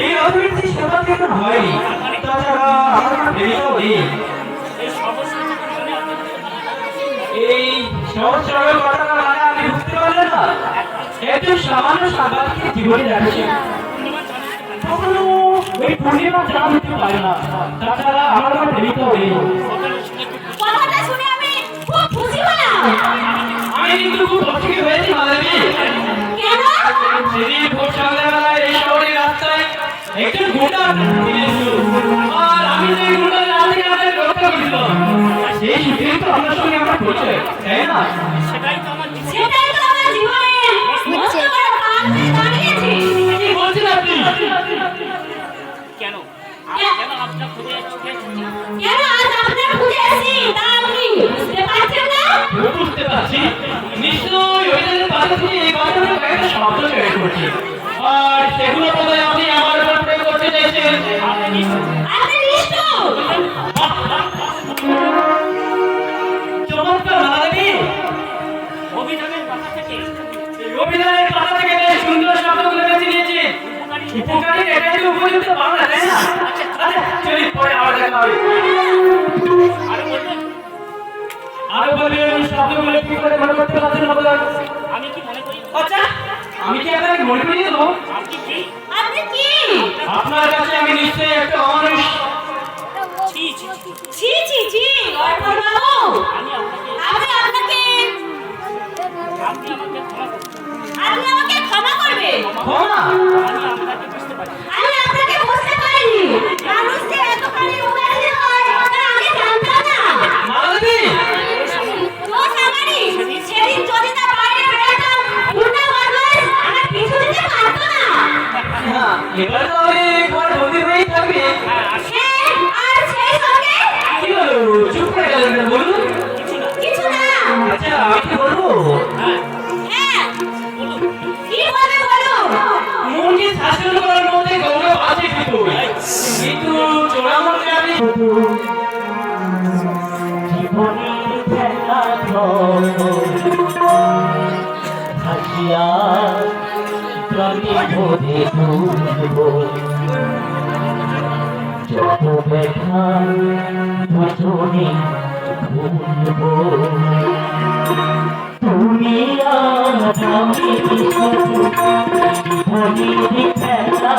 এই অভিবৃদ্ধি সেবা কেন হয়নি তাছাড়া আমার প্রেমিকাও নেই এই সহজ সরল কথাটা মানে জীবনে যাচ্ছে ওই পূর্ণিমা না আমার আমি আমি কিন্তু খুব সেদিন ভোর সন্ধ্যাবেলায় এই শহরের রাস্তায় একজন গুন্ডা আর আমি সেই গুন্ডার হাত থেকে আমাদের রক্ষা করেছিলাম। সেই সূত্রেই তো আপনার সঙ্গে আমার পরিচয়, তাই না? সেটাই তো আমার জীবনের মস্ত বড় পাপ হয়ে কি বলছেন আপনি? কেন? কেন? আপনার খুঁজে কেন আজ আপনার খুঁজে আসি তা আপনি বুঝতে পারছেন না? বুঝতে পারছি। করছি। আর সেগুলো বোধহয় আপনি আমার উপর প্রয়োগ করতে চাইছেন। চমৎকার মালাদি। অভিযানের কথা থেকে সুন্দর শব্দগুলো বেছে নিয়েছি। উপকারী এটাই তো উপযুক্ত বাংলা, তাই না? আচ্ছা, চলি, পরে আবার দেখা হবে। আরও বলবেন আরও শব্দগুলো কি করে মনে করতে পারছেন? আমি কি মনে করি আচ্ছা, আমি কি আপনাকে মনে করিয়ে দেবো? আপনি কি আপনার কাছে আমি নিশ্চয়ই একটা অমানুষ ছি ছি ছি। ছি অর্পণ বাবু এবার তো আমি ঘর বন্দি হয়েই থাকবে আর সেই সঙ্গে কি হলো চুপ করে গেলেন না বলুন কিছু না আচ্ছা আমি কি বলব? হ্যাঁ কি বলে বলো মুরগি শাসন করার মধ্যে গৌরব আছে কিন্তু কিন্তু চোরা মনে আমি জীবনের খেলা হাসিয়া ভরে তুলব যত ব্যথা দুজনে ভুলব তুমি আজ আমি জীবনের খেলা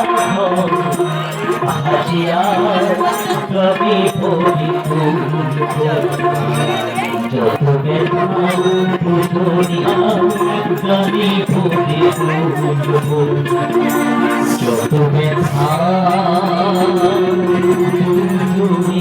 হাসিয়া প্রাণী ভরে তুলব যত ব্যথা দুজনে প্রাণী যত ব্যথা